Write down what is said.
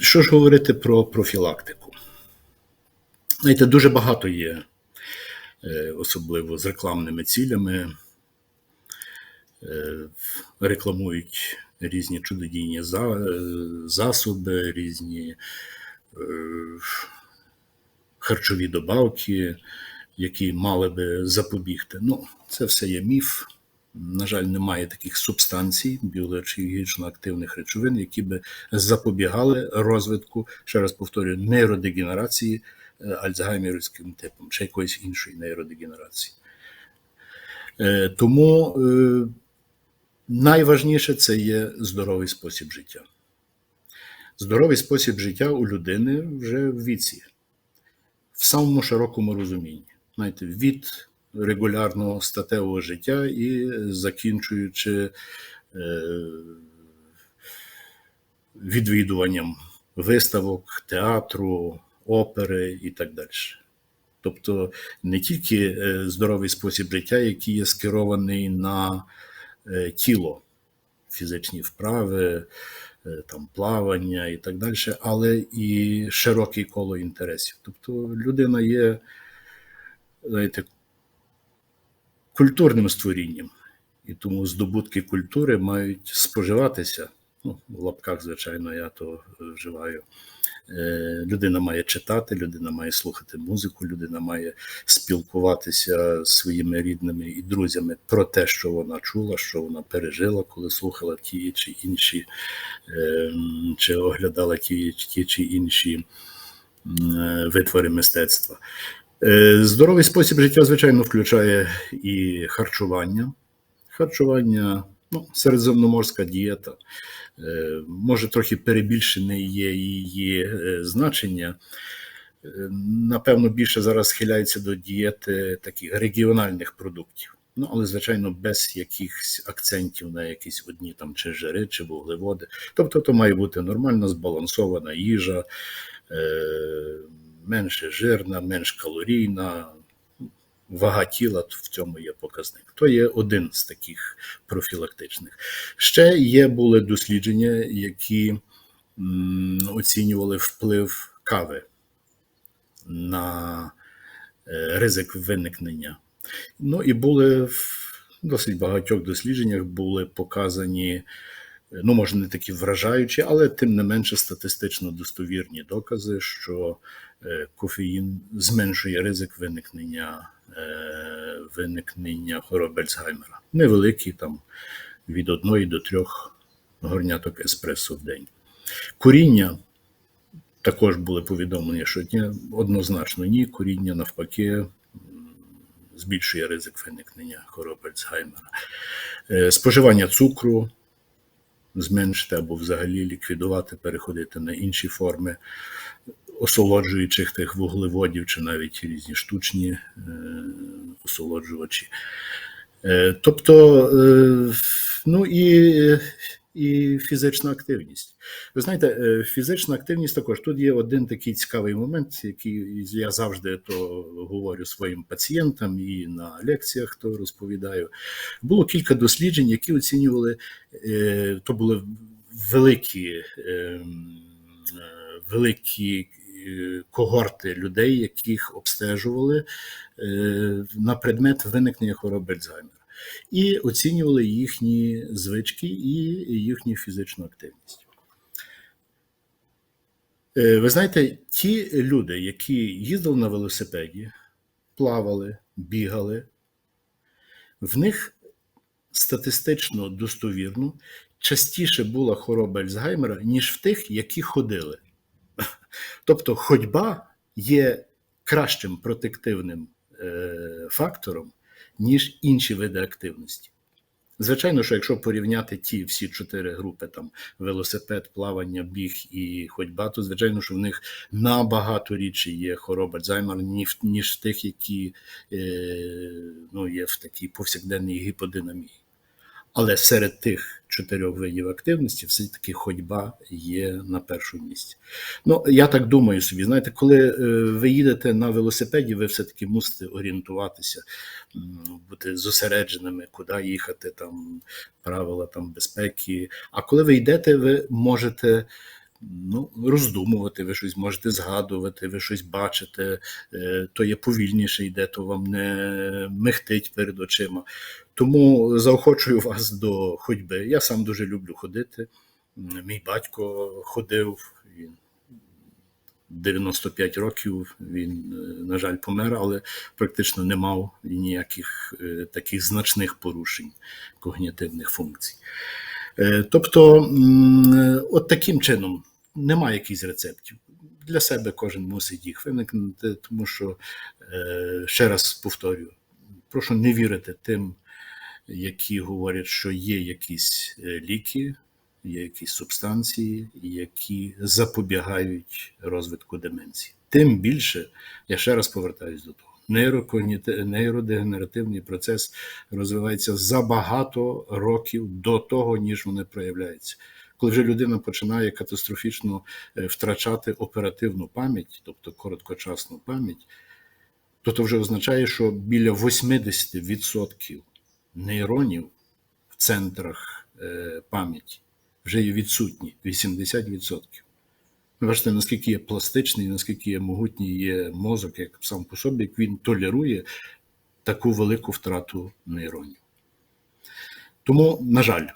Що ж говорити про профілактику? Знаєте, дуже багато є, е, особливо з рекламними цілями, е, рекламують різні чудодійні засоби, різні е, харчові добавки, які мали би запобігти. Ну, це все є міф. На жаль, немає таких субстанцій, біологічно активних речовин, які би запобігали розвитку, ще раз повторюю, нейродегенерації е, альцгеймерським типом чи якоїсь іншої нейродегенерації. Е, Тому е, найважніше це є здоровий спосіб життя. Здоровий спосіб життя у людини вже в віці, в самому широкому розумінні. Знаєте, від регулярного статевого життя і закінчуючи е, відвідуванням виставок, театру, опери і так далі. Тобто не тільки е, здоровий спосіб життя, який є скерований на е, тіло, фізичні вправи, там, плавання і так далі, але і широке коло інтересів. Тобто людина є, знаєте, культурним створінням, і тому здобутки культури мають споживатися. Ну, в лапках, звичайно, я то вживаю. Е, Людина має читати, людина має слухати музику, людина має спілкуватися з своїми рідними і друзями про те, що вона чула, що вона пережила, коли слухала ті чи інші, е, чи оглядала ті, ті чи інші е, витвори мистецтва. Е, Здоровий спосіб життя, звичайно, включає і харчування. Харчування, ну, середземноморська дієта. Е, Може, трохи перебільшене є її е, значення. Напевно, більше зараз схиляється до дієти таких регіональних продуктів. Ну, але, звичайно, без якихось акцентів на якісь одні там чи жири, чи вуглеводи. Тобто, то має бути нормальна, збалансована їжа, менше жирна, менш калорійна, вага тіла в цьому є показник. То є один з таких профілактичних. Ще є були дослідження, які оцінювали вплив кави на е, ризик виникнення. Ну і були в досить багатьох дослідженнях були показані, ну може не такі вражаючі, але тим не менше статистично достовірні докази, що е, кофеїн зменшує ризик виникнення, е, виникнення хвороби Альцгеймера. Невеликий там від одної до трьох горняток еспресо в день. Куріння також були повідомлення, що ні, однозначно ні, куріння навпаки збільшує ризик виникнення хвороби Альцгеймера. Е, Споживання цукру зменшити або взагалі ліквідувати, переходити на інші форми осолоджуючих тих вуглеводів чи навіть різні штучні е, осолоджувачі. Е, Тобто, е, ну і, і фізична активність. Ви знаєте, е, фізична активність також тут є один такий цікавий момент, який я завжди то говорю своїм пацієнтам і на лекціях то розповідаю. Було кілька досліджень, які оцінювали, е, то були великі, ем, е, великі когорти людей, яких обстежували на предмет виникнення хвороби Альцгеймера. І оцінювали їхні звички і їхню фізичну активність. Е, Ви знаєте, ті люди, які їздили на велосипеді, плавали, бігали, в них статистично достовірно частіше була хвороба Альцгеймера, ніж в тих, які ходили. Тобто ходьба є кращим протективним е, фактором, ніж інші види активності. Звичайно, що якщо порівняти ті всі чотири групи, там велосипед, плавання, біг і ходьба, то звичайно, що в них набагато рідше є хвороба Альцгеймера, ніж, ніж в тих, які е, ну, є в такій повсякденній гіподинамії. Але серед тих чотирьох видів активності все-таки ходьба є на першому місці. Ну, я так думаю собі, знаєте, коли е, ви їдете на велосипеді, ви все-таки мусите орієнтуватися, бути зосередженими, куди їхати, там правила там безпеки. А коли ви йдете, ви можете ну, роздумувати, ви щось можете згадувати, ви щось бачите, е, то є повільніше йде, то вам не мехтить перед очима. Тому заохочую вас до ходьби. Я сам дуже люблю ходити. Мій батько ходив. Він 95 років він, е, на жаль, помер, але практично не мав ніяких е, таких значних порушень когнітивних функцій. Тобто, от таким чином немає якихось рецептів. Для себе кожен мусить їх виникнути, тому що, е, ще раз повторюю, прошу не вірити тим, які говорять, що є якісь е, ліки, є якісь субстанції, які запобігають розвитку деменції. Тим більше, я ще раз повертаюсь до того, нейродегенеративний процес розвивається за багато років до того, ніж вони проявляються. Коли вже людина починає катастрофічно е, втрачати оперативну пам'ять, тобто короткочасну пам'ять, то це вже означає, що біля 80% нейронів в центрах е, пам'яті вже є відсутні 80%. Ви бачите, наскільки є пластичний, наскільки є могутній є мозок, як сам по собі, як він толерує таку велику втрату нейронів. Тому, на жаль,